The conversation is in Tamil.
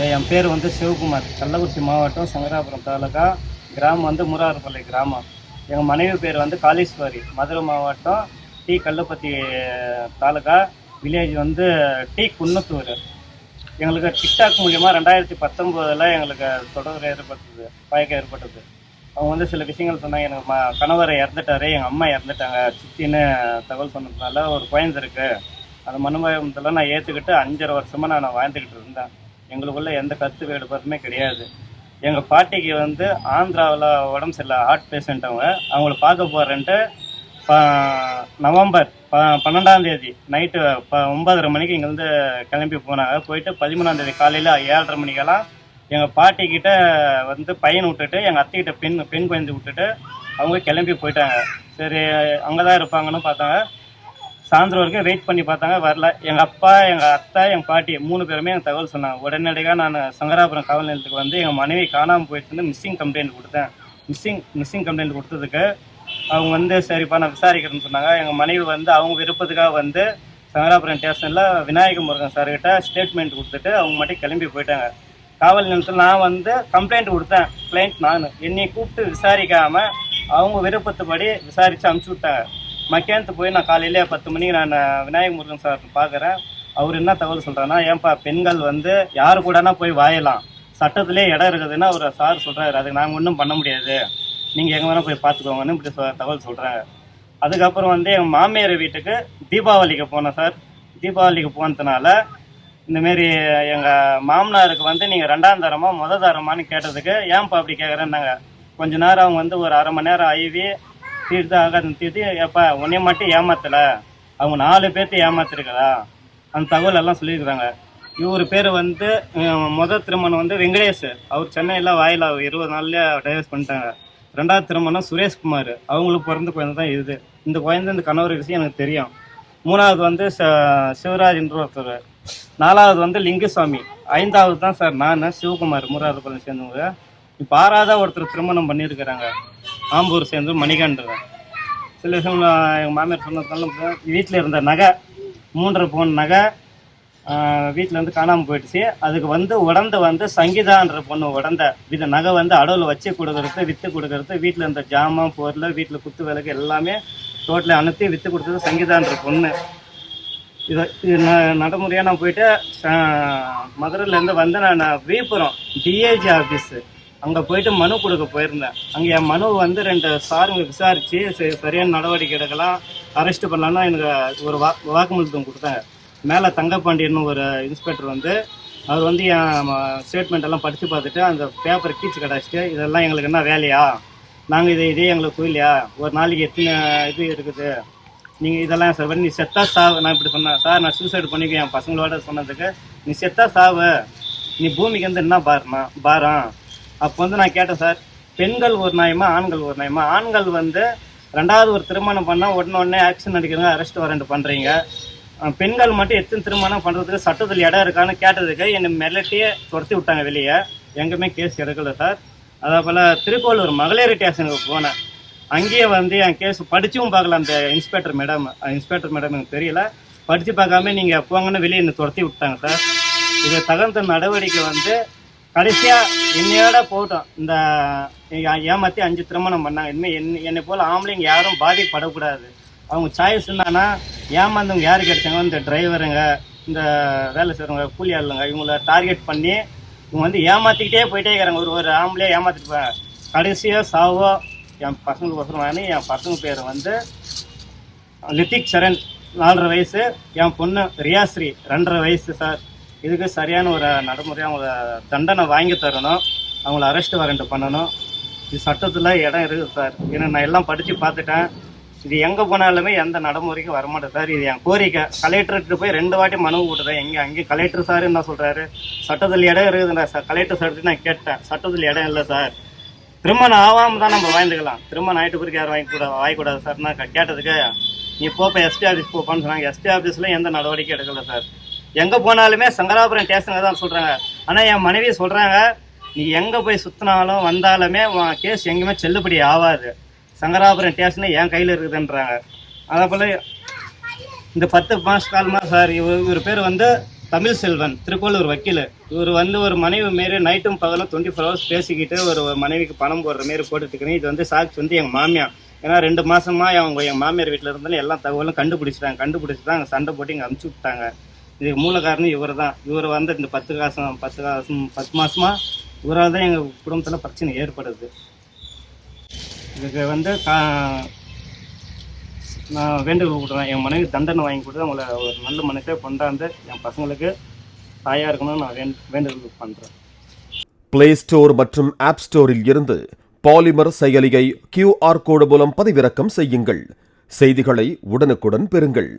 என் பேர் வந்து சிவகுமார். கள்ளக்குறிச்சி மாவட்டம் சங்கராபுரம் தாலுகா கிராமம் வந்து முராறுபள்ளி கிராமம். எங்கள் மனைவி பேர் வந்து காளீஸ்வரி. மதுரை மாவட்டம் டி. கள்ளப்பத்தி தாலுகா வில்லேஜ் வந்து டி. குன்னத்தூர். எங்களுக்கு டிக்டாக் மூலியமாக ரெண்டாயிரத்தி பத்தொம்போதில் எங்களுக்கு தொடர்பு ஏற்பட்டது பயக்கம் ஏற்பட்டது. அவங்க வந்து சில விஷயங்கள் சொன்னாங்க. எனக்கு ம கணவரை இறந்துட்டாரு எங்கள் அம்மா இறந்துட்டாங்க. சித்தின்னு தகவல் சொன்னதுனால ஒரு குழந்தை இருக்குது அந்த மனுமயத்தில் நான் ஏற்றுக்கிட்டு அஞ்சரை வருஷமாக நான் வாழ்ந்துக்கிட்டு இருந்தேன். எங்களுக்குள்ள எந்த கருத்து வேறுபாடுமே கிடையாது. எங்கள் பாட்டிக்கு வந்து ஆந்திராவில் உடம்பு சரியில்லை ஹார்ட் பேஷண்ட் அவங்க. அவங்கள பார்க்க போகிறேன்ட்டு நவம்பர் ப பன்னெண்டாம் தேதி நைட்டு ப ஒன்பதரை மணிக்கு இங்கேருந்து கிளம்பி போனாங்க. போயிட்டு பதிமூணாம் தேதி காலையில் ஏழரை மணிக்கெல்லாம் எங்கள் பாட்டிக்கிட்ட வந்து பையன் விட்டுட்டு எங்கள் அத்தைக்கிட்ட பெண் பெண் குழந்தை விட்டுட்டு அவங்க கிளம்பி போயிட்டாங்க. சரி அங்கே தான் இருப்பாங்கன்னு பார்த்தாங்க. சாயந்தரம் வரைக்கும் வெயிட் பண்ணி பார்த்தாங்க வரல. எங்கள் அப்பா எங்கள் அத்தை எங்கள் பாட்டி மூணு பேருமே எனக்கு தகவல் சொன்னாங்க. உடனடியாக நான் சங்கராபுரம் காவல் நிலையத்துக்கு வந்து எங்கள் மனைவி காணாமல் போயிட்டு வந்து மிஸ்ஸிங் கம்ப்ளைண்ட் கொடுத்தேன். மிஸ்ஸிங் மிஸ்ஸிங் கம்ப்ளைண்ட் கொடுத்ததுக்கு அவங்க வந்து சரிப்பா நான் விசாரிக்கிறேன்னு சொன்னாங்க. எங்கள் மனைவி வந்து அவங்க விருப்பத்துக்காக வந்து சங்கராபுரம் ஸ்டேஷனில் விநாயக முருகன் சார்கிட்ட ஸ்டேட்மெண்ட் கொடுத்துட்டு அவங்க மட்டும் கிளம்பி போயிட்டாங்க. காவல் நிலையத்தில் நான் வந்து கம்ப்ளைண்ட் கொடுத்தேன். கிளைண்ட் நான். என்னை கூப்பிட்டு விசாரிக்காமல் அவங்க விருப்பத்துப்படி விசாரித்து அனுப்பிச்சி விட்டாங்க. மக்கியானத்து போய் நான் காலையிலே பத்து மணிக்கு நான் விநாயக முருகன் சார் பார்க்குறேன். அவர் என்ன தகவல் சொல்கிறாருன்னா ஏன்பா பெண்கள் வந்து யார் கூடனா போய் வாயலாம். சட்டத்திலே இடம் இருக்குதுன்னா அவர் சார் சொல்கிறாரு அதுக்கு நாங்கள் ஒன்றும் பண்ண முடியாது. நீங்கள் எங்கே வேணால் போய் பார்த்துக்கோங்கன்னு இப்படி சொ- தகவல் சொல்கிறாங்க அதுக்கப்புறம் வந்து எங்கள் மாமியார் வீட்டுக்கு தீபாவளிக்கு போனேன் சார். தீபாவளிக்கு போனதுனால இந்தமாரி எங்கள் மாமனாருக்கு வந்து நீங்கள் ரெண்டாம் தரமா முத தரமான்னு கேட்டதுக்கு ஏன்ப்பா அப்படி கேட்குறேன்னாங்க கொஞ்ச நேரம் அவங்க வந்து ஒரு அரை மணி நேரம் ஐவி தீர்த்து ஆகாதுன்னு தீர்த்து எப்பா உன்னைய மட்டும் ஏமாத்தலை. அவங்க நாலு பேர்த்து ஏமாத்திருக்கிறா. அந்த தகவல் எல்லாம் சொல்லியிருக்கிறாங்க. இவர் பேர் வந்து மொதல் முதல் திருமணம் வந்து வெங்கடேஷ். அவர் சென்னையில் வாயில இருபது நாள்லயே டைவர்ஸ் பண்ணிட்டாங்க. ரெண்டாவது திருமணம் சுரேஷ்குமார் அவங்களுக்கு பிறந்த குழந்தை தான் இது. இந்த குழந்தை இந்த கணவர் விஷயம் எனக்கு தெரியும். மூணாவது வந்து ச- சிவராஜ்ன்ற ஒருத்தர். நாலாவது வந்து லிங்குசாமி. ஐந்தாவது தான் சார் நான் சிவகுமார் முராறுபள்ளி சேர்ந்தவங்க. இப்போ ஆறாவதாக ஒருத்தர் திருமணம் பண்ணியிருக்கிறாங்க. ஆம்பூர் சேர்ந்து மணிகண்டர் சில விஷயம் எங்கள் மாமியார் சொன்னதுனால வீட்டில் இருந்த நகை மூன்றரை பவுன் நகை வீட்டிலேருந்து காணாமல் போயிடுச்சு. அதுக்கு வந்து உடந்த வந்து சங்கீதான்ற பொண்ணு உடந்த இது நகை வந்து அடவில் வச்சு கொடுக்கறது விற்று கொடுக்கறது வீட்டில் இருந்த ஜாமான் பொருள் வீட்டில் குத்து விளக்கு எல்லாமே டோட்டலி அனுப்பி விற்று கொடுத்தது சங்கீதான்ற பொண்ணு. இதை இது ந நடைமுறையாக நான் போயிட்டு மதுரையிலேருந்து வந்து நான் விழுப்புரம் டிஏஜி ஆஃபீஸு அங்கே போயிட்டு மனு கொடுக்க போயிருந்தேன். அங்கே என் மனு வந்து ரெண்டு சாருங்க விசாரித்து சரி சரியான நடவடிக்கை எடுக்கலாம் அரெஸ்ட் பண்ணலான்னு எனக்கு ஒரு வா வாக்குமூலத்தம் கொடுத்தாங்க. மேலே தங்கப்பாண்டியன் ஒரு இன்ஸ்பெக்டர் வந்து அவர் வந்து என் ஸ்டேட்மெண்ட் எல்லாம் படித்து பார்த்துட்டு அந்த பேப்பரை கீச்சு கடாச்சிட்டு இதெல்லாம் எங்களுக்கு என்ன வேலையா? நாங்கள் இதை இதே எங்களுக்கு புரியலையா ஒரு நாளைக்கு எத்தனை இது இருக்குது? நீங்கள் இதெல்லாம் சார் நீ செத்தா சாவு நான் இப்படி சொன்னேன். சார் நான் சூசைட் பண்ணிக்க என் பசங்களோட சொன்னதுக்கு நீ செத்தா சாவு. நீ பூமிக்கு வந்து என்ன பாருமா? பாரம் அப்போ வந்து நான் கேட்டேன் சார் பெண்கள் ஒரு நியாயமா ஆண்கள் ஒரு நியாயமா ஆண்கள் வந்து ரெண்டாவது ஒரு திருமணம் பண்ணால் உடனே உடனே ஆக்ஷன் அடிக்கிறாங்க அரெஸ்ட் வாரண்ட் பண்ணுறீங்க பெண்கள் மட்டும் எத்தனை திருமணம் பண்ணுறதுக்கு சட்டத்தில் இடம் இருக்கான்னு கேட்டதுக்கு என்னை மிரட்டியே துரத்தி விட்டாங்க வெளியே. எங்கேயுமே கேஸ் எடுக்கல சார். அதே போல் திருக்கோளூர் மகளிர் ஸ்டேஷனுக்கு போனேன். அங்கேயே வந்து என் கேஸ் படிச்சும் பார்க்கல அந்த இன்ஸ்பெக்டர் மேடம் இன்ஸ்பெக்டர் மேடம் எனக்கு தெரியல. படித்து பார்க்காம நீங்கள் போங்கன்னு வெளியே என்னை துரத்தி விட்டாங்க சார். இது தகுந்த நடவடிக்கை வந்து கடைசியாக என்னையோட போகட்டும். இந்த ஏ- ஏமாத்தி அஞ்சு திருமணம் பண்ணாங்க. இனிமேல் என் என்னை போல் ஆம்பளைங்க யாரும் பாதிக்கப்படக்கூடாது. அவங்க சாய்ஸ் என்னன்னா ஏமாந்தவங்க யார் கிடைச்சாங்க? இந்த டிரைவருங்க இந்த வேலை செய்கிறவங்க கூலி ஆளுங்க இவங்கள டார்கெட் பண்ணி இவங்க வந்து ஏமாத்திக்கிட்டே போயிட்டே இருக்கிறாங்க ஒரு ஒரு ஆம்பளையே ஏமாத்திட்டு போறாங்க கடைசியாக சாவோ என் பசங்களுக்கு ஒசரம் வாங்கி என் பசங்க பேர் வந்து லித்திக் சரண் நாலரை வயசு. என் பொண்ணு ரியாஸ்ரீ ரெண்டரை வயசு சார். இதுக்கு சரியான ஒரு நடைமுறையாக அவங்கள தண்டனை வாங்கி தரணும். அவங்கள அரெஸ்ட் வாரண்ட் பண்ணணும். இது சட்டத்தில் இடம் இருக்குது சார் ஏன்னா நான் எல்லாம் படித்து பார்த்துட்டேன். இது எங்கே போனாலுமே எந்த நடைமுறைக்கும் வரமாட்டேன் சார் இது என் கோரிக்கை. கலெக்டர்கிட்ட போய் ரெண்டு வாட்டி மனு கொடுத்தேன் எங்கே அங்கே கலெக்டர் சார் என்ன சொல்கிறாரு சட்டத்தில் இடம் இருக்குதுண்ணா சார் கலெக்டர் சார்கிட்ட நான் கேட்டேன். சட்டத்தில் இடம் இல்லை சார் திருமணம் ஆகாமல் தான் நம்ம வாங்கிக்கலாம் திருமணம் ஆகிட்டு பிறகு யாரும் வாங்கிக்கூட வாங்கக்கூடாது சார் நான் கேட்டதுக்கு நீ போப்ப எஸ்டி ஆஃபீஸ் போப்பான்னு சொன்னாங்க. எஸ்டி ஆஃபீஸில் எந்த நடவடிக்கை எடுக்கல சார் எங்கே போனாலுமே சங்கராபுரம் ஸ்டேஷனுக்கு தான் சொல்கிறாங்க ஆனால் என் மனைவி சொல்கிறாங்க நீ எங்கே போய் சுற்றினாலும் வந்தாலுமே உன் கேஸ் எங்கேயுமே செல்லுபடி ஆகாது. சங்கராபுரம் ஸ்டேஷனு என் கையில் இருக்குதுன்றாங்க. அதே போல் இந்த பத்து மாத காலமாக சார் இவர் இவர் பேர் வந்து தமிழ் செல்வன் திருக்கோளூர் வக்கீல். இவர் வந்து ஒரு மனைவி மாரி நைட்டும் பகலும் டுவெண்ட்டி ஃபோர் ஹவர்ஸ் பேசிக்கிட்டு ஒரு மனைவிக்கு பணம் போடுற மாரி போட்டுட்டுருக்கேன் இது வந்து சாட்சி வந்து எங்கள் மாமியார். ஏன்னா ரெண்டு மாதமாக அவங்க எங்கள் மாமியார் வீட்டில் இருந்தாலும் எல்லா தகவலும் கண்டுபிடிச்சிட்டாங்க. கண்டுபிடிச்சி தான் அங்கே சண்டை போட்டு இங்கே அனுப்பிச்சி விட்டாங்க. இதுக்கு மூல காரணம் இவர் தான் இவர் வந்து இந்த பத்து காசம் பத்து காசம் பத்து மாசமா இவரால் தான் எங்கள் குடும்பத்தில் பிரச்சனை ஏற்படுது. இதுக்கு வந்து கா- நான் வேண்டுகோள் விடுறேன். என் மனைவி தண்டனை வாங்கி கொடுத்து அவங்கள ஒரு நல்ல மனுஷே கொண்டாந்து என் பசங்களுக்கு தாயாக இருக்கணும்னு நான் வேண்டு வேண்டுகோள் பண்ணுறேன் பிளே ஸ்டோர் மற்றும் ஆப் ஸ்டோரில் இருந்து பாலிமர் செயலியை கியூஆர் கோடு மூலம் பதிவிறக்கம் செய்யுங்கள். செய்திகளை உடனுக்குடன் பெறுங்கள்.